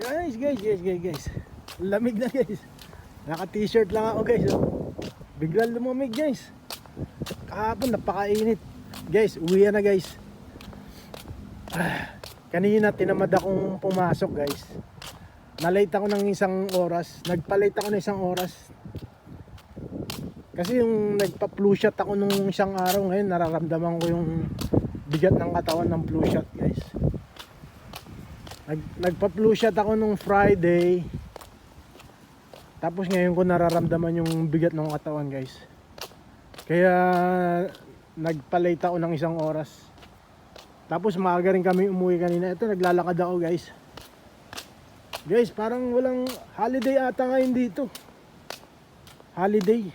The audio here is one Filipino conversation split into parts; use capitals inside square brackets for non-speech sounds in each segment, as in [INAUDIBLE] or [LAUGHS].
Guys, guys, guys, guys, guys. Lamig na guys. Naka t-shirt lang ako guys. Oh. Biglang lumamig guys. Kahapon napakainit. Guys, uwi na guys. [SIGHS] Kanina tinamad akong pumasok guys. Nalate ako ng isang oras. Nagpalate ako ng isang oras. Kasi yung nagpa-flu shot ako nung isang araw ngayon, nararamdaman ko yung bigat ng katawan ng flu shot guys. Nag, nagpa-flu shot ako nung Friday. Tapos ngayon ko nararamdaman yung bigat ng katawan guys. Kaya nagpa-late ako ng isang oras. Tapos maaga rin kami umuwi kanina. Ito naglalakad ako guys. Guys, parang walang holiday ata ngayon dito. Holiday.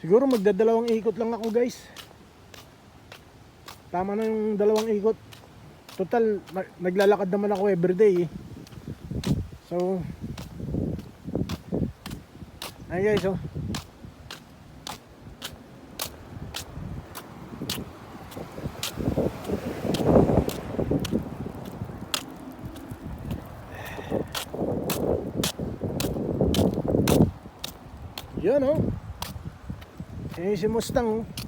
Siguro magdadalawang ikot lang ako guys. Tama na yung dalawang ikot. Total, na- naglalakad naman ako everyday eh. So, ay guys oh. Yan oh. Eh, si Mustang oh.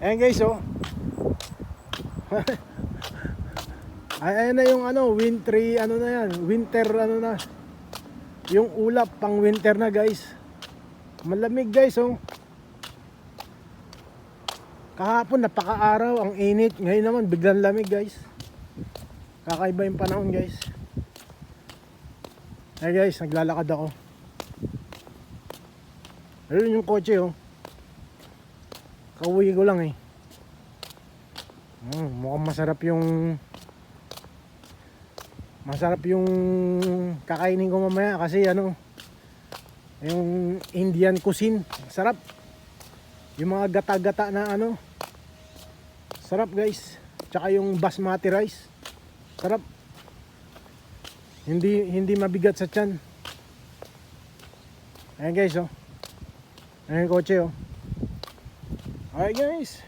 Ayan guys oh. [LAUGHS] Ay, ayan na yung ano, wintry, ano na yan, winter, ano na. Yung ulap, pang winter na guys. Malamig guys oh. Kahapon napaka-araw, ang init. Ngayon naman biglang lamig guys. Kakaiba yung panahon guys. Ay guys, naglalakad ako. Ayun yung kotse oh. Kauwi ko lang eh. Mm, mukhang masarap yung masarap yung kakainin ko mamaya kasi ano yung Indian cuisine sarap. Yung mga gata-gata na ano sarap guys. Tsaka yung basmati rice sarap. Hindi hindi mabigat sa tiyan. Ayan guys oh. Ayan yung kotse oh alright guys